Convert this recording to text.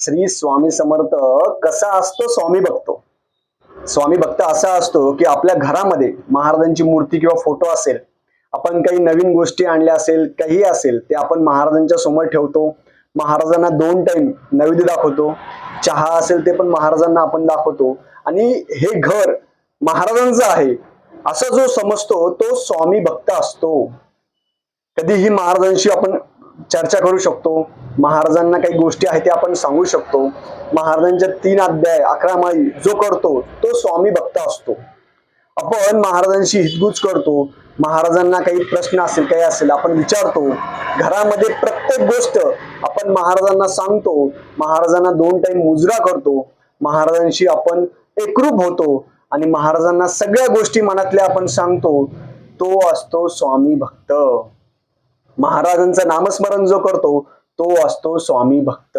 श्री स्वामी समर्थ कसा असतो स्वामी बघतो. स्वामी भक्त असा असतो की आपल्या घरामध्ये महाराजांची मूर्ती किंवा फोटो असेल आपण काही नवीन गोष्टी आणल्या असेल काही असेल ते आपण महाराजांच्या समोर ठेवतो. महाराजांना दोन टाइम नैवेद्य दाखवतो. चहा असेल ते पण महाराजांना आपण दाखवतो. आणि हे घर महाराजांचं आहे असं जो समजतो तो स्वामी भक्त असतो. कधीही महाराजांशी आपण चर्चा करू शकतो. महाराजांना काही गोष्टी आहेत त्या आपण सांगू शकतो. महाराजांच्या तीन अध्याय अकरा माई जो करतो तो स्वामी भक्त असतो. आपण महाराजांशी हितगुज करतो. महाराजांना काही प्रश्न असेल काही असेल आपण विचारतो. घरामध्ये प्रत्येक गोष्ट आपण महाराजांना सांगतो. महाराजांना दोन टाईम मुजरा करतो. महाराजांशी आपण एकरूप होतो. आणि महाराजांना सगळ्या गोष्टी मनातल्या आपण सांगतो. तो असतो स्वामी भक्त. महाराजांचं नामस्मरण जो करतो तो असतो स्वामी भक्त.